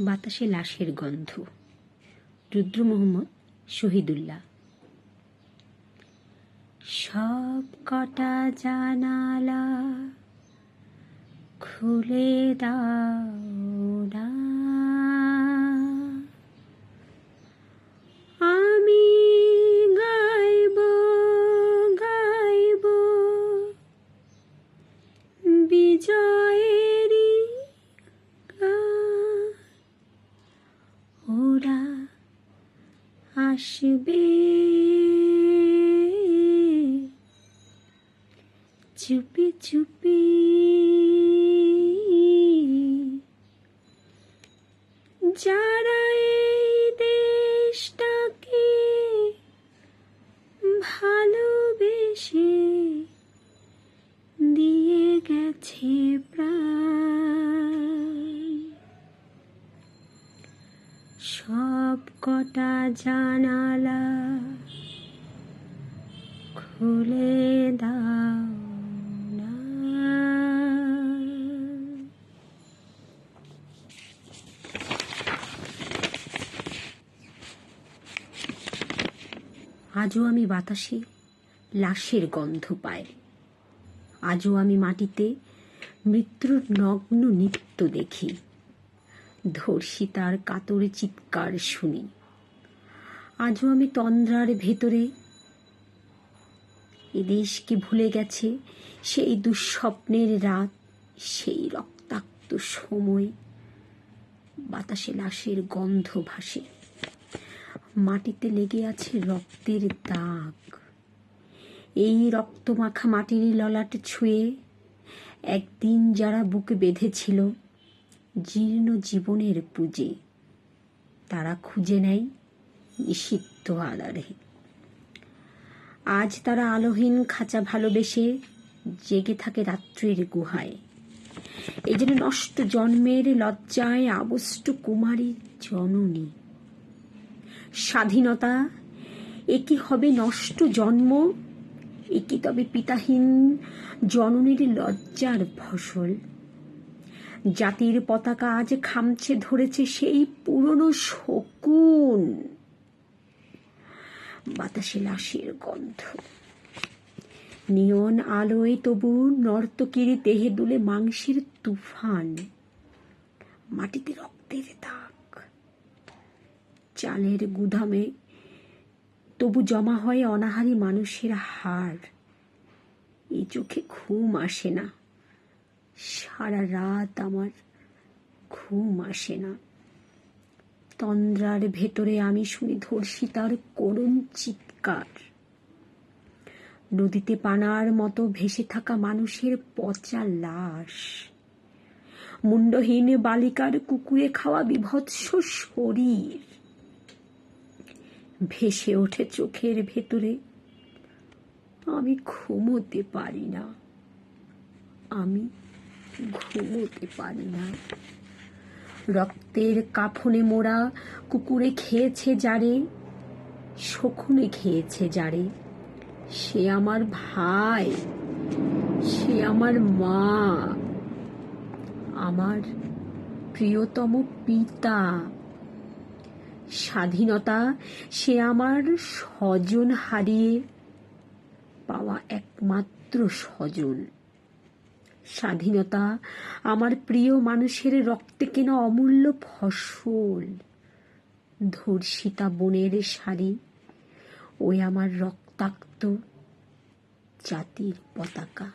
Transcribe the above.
বাতাসে লাশের গন্ধ। রুদ্র মোহাম্মদ শহীদুল্লাহ। সব কটা জানালা খুলে দাও। আসবে। চুপি চুপি। যারা এই দেশটাকে ভালোবেসে দিয়ে গেছে প্রাণ সব কটা জানালা খুলে দাও না। আজও আমি বাতাসে লাশের গন্ধ পাই। আজও আমি মাটিতে মৃত্যুর নগ্ন নৃত্য দেখি। ধর্ষিতার কাতরে চিৎকার শুনি। আজও আমি তন্দ্রার ভেতরে। এ দেশকে ভুলে গেছে? সেই দুঃস্বপ্নের রাত, সেই রক্তাক্ত সময়। বাতাসে লাশের গন্ধ ভাসে। মাটিতে লেগে আছে রক্তের দাগ। এই রক্তমাখা মাটির ললাট ছুঁয়ে একদিন যারা বুকে বেঁধেছিল জীর্ণ জীবনের পুজে। তারা খুঁজে নেয় নিষিদ্ধ আলারে আজ তারা আলোহীন খাঁচা ভালোবেসে জেগে থাকে রাত্রির গুহায়। এই যেন নষ্ট জন্মের লজ্জায় আবষ্ট কুমারী জননী। স্বাধীনতা একি হবে নষ্ট জন্ম? একি তবে পিতাহীন জননীর লজ্জার ফসল? জাতির পতাকা আজ খামছে ধরেছে সেই পুরনো শকুন। বাতাসে লাশের গন্ধ। নিয়ন আলোয় তবু নর্তকীর দেহে দুলে মাংসের তুফান। মাটিতে রক্তের দাগ। চালের গুদামে তবু জমা হয় অনাহারী মানুষের হাড়। এই চোখে ঘুম আসে না। সারা রাত আমার ঘুম আসে না। তন্দ্রার ভেতরে আমি শুনি ধর্ষিতার করুণ চিৎকার। নদীতে পানার মতো ভেসে থাকা মানুষের পচা লাশ। মুন্ডহীন বালিকার কুকুরে খাওয়া বিভৎস শরীর। ভেসে ওঠে চোখের ভেতরে। আমি ঘুমোতে পারি না। আমি ঘুমোতে পারি না। রক্তের কাফনে মোড়া কুকুরে খেয়েছে যারে, শকুনে খেয়েছে যারে। সে আমার ভাই, সে আমার মা, আমার প্রিয়তম পিতা। স্বাধীনতা সে আমার স্বজন হারিয়ে পাওয়া একমাত্র স্বজন। স্বাধীনতা। আমার প্রিয় মানুষের রক্তে কেনা অমূল্য ফসল। ধর্ষিতা বনের শাড়ি। ওই আমার রক্তাক্ত জাতির পতাকা।